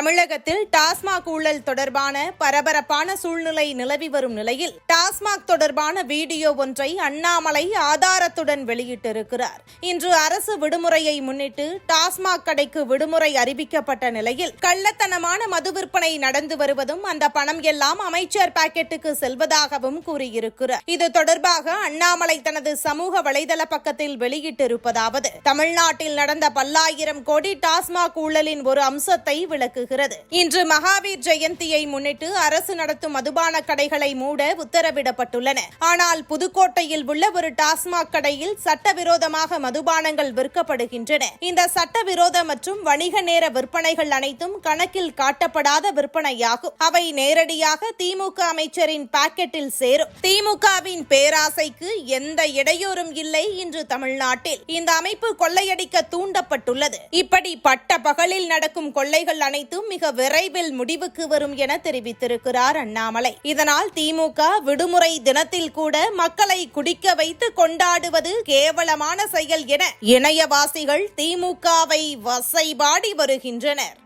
தமிழகத்தில் டாஸ்மாக் ஊழல் தொடர்பான பரபரப்பான சூழ்நிலை நிலவி வரும் நிலையில் டாஸ்மாக் தொடர்பான வீடியோ ஒன்றை அண்ணாமலை ஆதாரத்துடன் வெளியிட்டிருக்கிறார். இன்று அரசு விடுமுறையை முன்னிட்டு டாஸ்மாக் கடைக்கு விடுமுறை அறிவிக்கப்பட்ட நிலையில் கள்ளத்தனமான மது விற்பனை நடந்து வருவதும் அந்த பணம் எல்லாம் அமைச்சர் பாக்கெட்டுக்கு செல்வதாகவும் கூறியிருக்கிறார். இது தொடர்பாக அண்ணாமலை தனது சமூக வலைதள பக்கத்தில் வெளியிட்டிருப்பதாவது தமிழ்நாட்டில் நடந்த பல்லாயிரம் கோடி டாஸ்மாக் ஊழலின் ஒரு அம்சத்தை விளக்குகிறது. இன்று மகாவீர் ஜெயந்தியை முன்னிட்டு அரசு நடத்தும் மதுபான கடைகளை மூட உத்தரவிடப்பட்டுள்ளன. ஆனால் புதுக்கோட்டையில் உள்ள ஒரு டாஸ்மாக் கடையில் சட்டவிரோதமாக மதுபானங்கள் விற்கப்படுகின்றன. இந்த சட்டவிரோத மற்றும் வணிக நேர விற்பனைகள் அனைத்தும் கணக்கில் காட்டப்படாத விற்பனையாகும். அவை நேரடியாக திமுக அமைச்சரின் பாக்கெட்டில் சேரும். திமுகவின் பேராசைக்கு எந்த இடையூறும் இல்லை இன்று தமிழ்நாட்டில். இந்த அமைப்பு கொள்ளையடிக்க தூண்டப்பட்டுள்ளது. இப்படி பட்ட பகலில் நடக்கும் கொள்ளைகள் அனைத்தும் மிக விரைவில் முடிவுக்கு வரும் என தெரிவித்திருக்கிறார் அண்ணாமலை. இதனால் திமுக விடுமுறை தினத்தில் கூட மக்களை குடிக்க வைத்து கொண்டாடுவது கேவலமான செயல் என இணையவாசிகள் திமுகவை வசைபாடி வருகின்றனர்.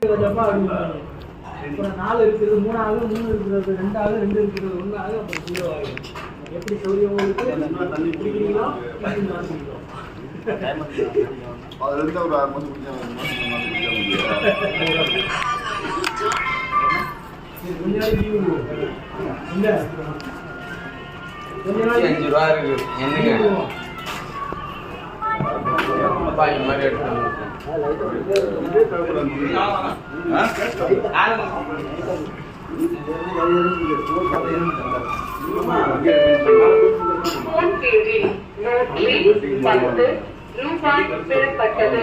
எப்படி சௌரியம் உங்களுக்கு தண்ணி குடிக்கிறீங்களோ தண்ணி மாற்றிக்கிறோம் அதுல இருந்து ஒரு ஆறு மாசம் குடிச்சா அஞ்சு ரூபா இருக்கு என்னங்க லீவு. மாதிரி ரூபாய் பெறப்பட்டது